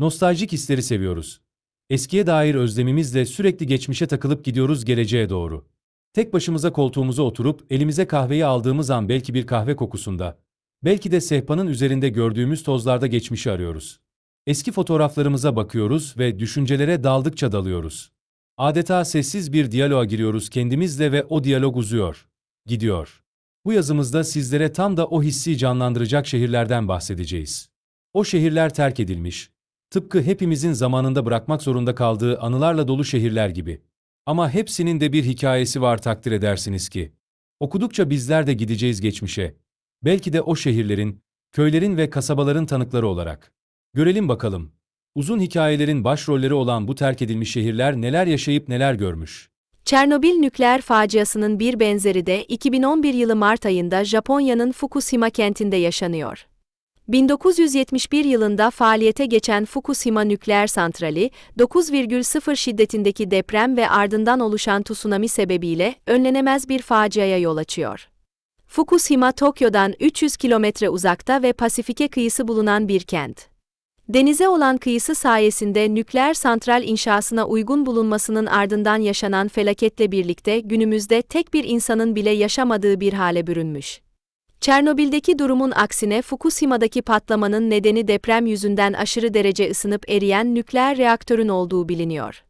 Nostaljik hisleri seviyoruz. Eskiye dair özlemimizle sürekli geçmişe takılıp gidiyoruz geleceğe doğru. Tek başımıza koltuğumuza oturup elimize kahveyi aldığımız an belki bir kahve kokusunda, belki de sehpanın üzerinde gördüğümüz tozlarda geçmişi arıyoruz. Eski fotoğraflarımıza bakıyoruz ve düşüncelere daldıkça dalıyoruz. Adeta sessiz bir diyaloğa giriyoruz kendimizle ve o diyalog uzuyor, gidiyor. Bu yazımızda sizlere tam da o hissi canlandıracak şehirlerden bahsedeceğiz. O şehirler terk edilmiş, tıpkı hepimizin zamanında bırakmak zorunda kaldığı anılarla dolu şehirler gibi. Ama hepsinin de bir hikayesi var takdir edersiniz ki. Okudukça bizler de gideceğiz geçmişe. Belki de o şehirlerin, köylerin ve kasabaların tanıkları olarak. Görelim bakalım. Uzun hikayelerin başrolleri olan bu terk edilmiş şehirler neler yaşayıp neler görmüş. Çernobil nükleer faciasının bir benzeri de 2011 yılı Mart ayında Japonya'nın Fukushima kentinde yaşanıyor. 1971 yılında faaliyete geçen Fukushima nükleer santrali, 9,0 şiddetindeki deprem ve ardından oluşan tsunami sebebiyle önlenemez bir faciaya yol açıyor. Fukushima, Tokyo'dan 300 kilometre uzakta ve Pasifike kıyısı bulunan bir kent. Denize olan kıyısı sayesinde nükleer santral inşasına uygun bulunmasının ardından yaşanan felaketle birlikte günümüzde tek bir insanın bile yaşamadığı bir hale bürünmüş. Çernobil'deki durumun aksine Fukushima'daki patlamanın nedeni deprem yüzünden aşırı derece ısınıp eriyen nükleer reaktörün olduğu biliniyor.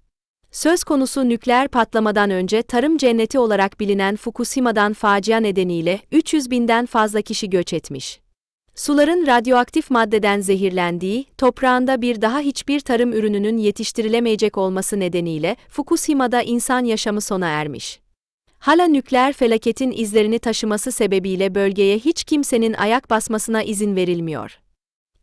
Söz konusu nükleer patlamadan önce tarım cenneti olarak bilinen Fukushima'dan facia nedeniyle 300 binden fazla kişi göç etmiş. Suların radyoaktif maddeden zehirlendiği, toprağında bir daha hiçbir tarım ürününün yetiştirilemeyecek olması nedeniyle Fukushima'da insan yaşamı sona ermiş. Hala nükleer felaketin izlerini taşıması sebebiyle bölgeye hiç kimsenin ayak basmasına izin verilmiyor.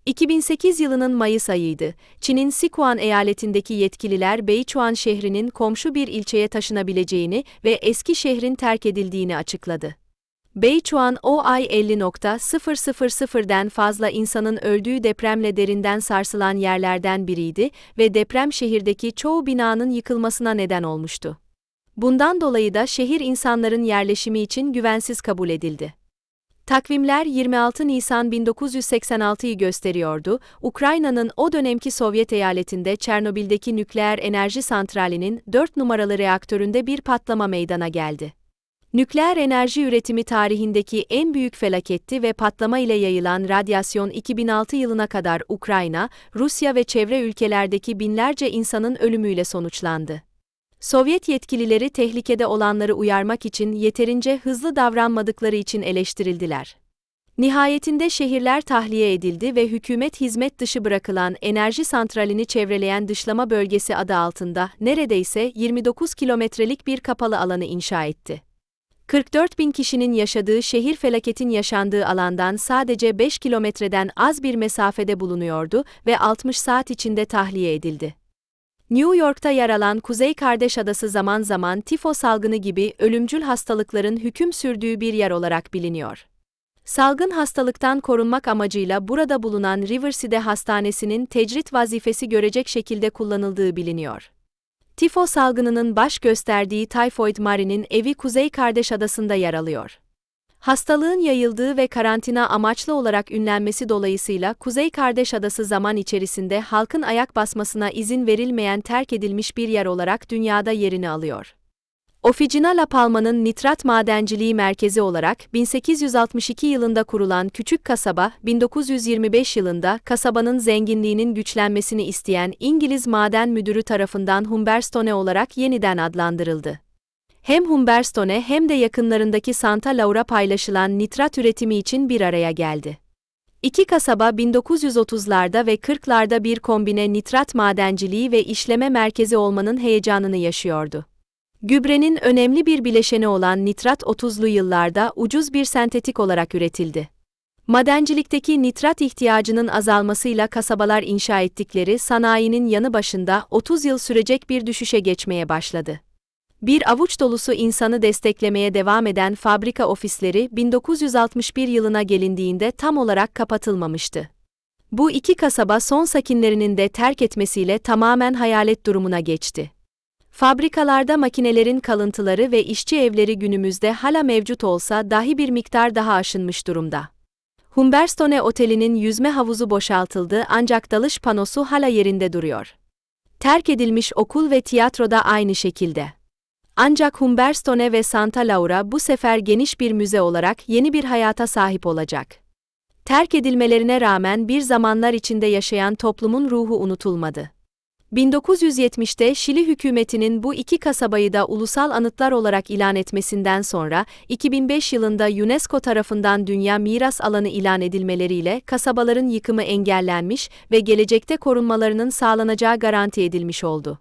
2008 yılının Mayıs ayıydı. Çin'in Sichuan eyaletindeki yetkililer Beichuan şehrinin komşu bir ilçeye taşınabileceğini ve eski şehrin terk edildiğini açıkladı. Beichuan o ay 50.000'den fazla insanın öldüğü depremle derinden sarsılan yerlerden biriydi ve deprem şehirdeki çoğu binanın yıkılmasına neden olmuştu. Bundan dolayı da şehir insanların yerleşimi için güvensiz kabul edildi. Takvimler 26 Nisan 1986'yı gösteriyordu. Ukrayna'nın o dönemki Sovyet eyaletinde Çernobil'deki nükleer enerji santralinin 4 numaralı reaktöründe bir patlama meydana geldi. Nükleer enerji üretimi tarihindeki en büyük felaketti ve patlama ile yayılan radyasyon 2006 yılına kadar Ukrayna, Rusya ve çevre ülkelerdeki binlerce insanın ölümüyle sonuçlandı. Sovyet yetkilileri tehlikede olanları uyarmak için yeterince hızlı davranmadıkları için eleştirildiler. Nihayetinde şehirler tahliye edildi ve hükümet hizmet dışı bırakılan enerji santralini çevreleyen dışlama bölgesi adı altında neredeyse 29 kilometrelik bir kapalı alanı inşa etti. 44 bin kişinin yaşadığı şehir felaketin yaşandığı alandan sadece 5 kilometreden az bir mesafede bulunuyordu ve 60 saat içinde tahliye edildi. New York'ta yer alan Kuzey Kardeş Adası zaman zaman tifo salgını gibi ölümcül hastalıkların hüküm sürdüğü bir yer olarak biliniyor. Salgın hastalıktan korunmak amacıyla burada bulunan Riverside Hastanesi'nin tecrit vazifesi görecek şekilde kullanıldığı biliniyor. Tifo salgınının baş gösterdiği Typhoid Mary'nin evi Kuzey Kardeş Adası'nda yer alıyor. Hastalığın yayıldığı ve karantina amaçlı olarak ünlenmesi dolayısıyla Kuzey Kardeş Adası zaman içerisinde halkın ayak basmasına izin verilmeyen terk edilmiş bir yer olarak dünyada yerini alıyor. Officina La Palma'nın nitrat madenciliği merkezi olarak 1862 yılında kurulan küçük kasaba, 1925 yılında kasabanın zenginliğinin güçlenmesini isteyen İngiliz maden müdürü tarafından Humberstone olarak yeniden adlandırıldı. Hem Humberstone hem de yakınlarındaki Santa Laura paylaşılan nitrat üretimi için bir araya geldi. İki kasaba 1930'larda ve 40'larda bir kombine nitrat madenciliği ve işleme merkezi olmanın heyecanını yaşıyordu. Gübrenin önemli bir bileşeni olan nitrat 30'lu yıllarda ucuz bir sentetik olarak üretildi. Madencilikteki nitrat ihtiyacının azalmasıyla kasabalar inşa ettikleri sanayinin yanı başında 30 yıl sürecek bir düşüşe geçmeye başladı. Bir avuç dolusu insanı desteklemeye devam eden fabrika ofisleri 1961 yılına gelindiğinde tam olarak kapatılmamıştı. Bu iki kasaba son sakinlerinin de terk etmesiyle tamamen hayalet durumuna geçti. Fabrikalarda makinelerin kalıntıları ve işçi evleri günümüzde hala mevcut olsa dahi bir miktar daha aşınmış durumda. Humberstone Oteli'nin yüzme havuzu boşaltıldı ancak dalış panosu hala yerinde duruyor. Terk edilmiş okul ve tiyatro da aynı şekilde. Ancak Humberstone ve Santa Laura bu sefer geniş bir müze olarak yeni bir hayata sahip olacak. Terk edilmelerine rağmen bir zamanlar içinde yaşayan toplumun ruhu unutulmadı. 1970'te Şili hükümetinin bu iki kasabayı da ulusal anıtlar olarak ilan etmesinden sonra, 2005 yılında UNESCO tarafından Dünya Miras Alanı ilan edilmeleriyle kasabaların yıkımı engellenmiş ve gelecekte korunmalarının sağlanacağı garanti edilmiş oldu.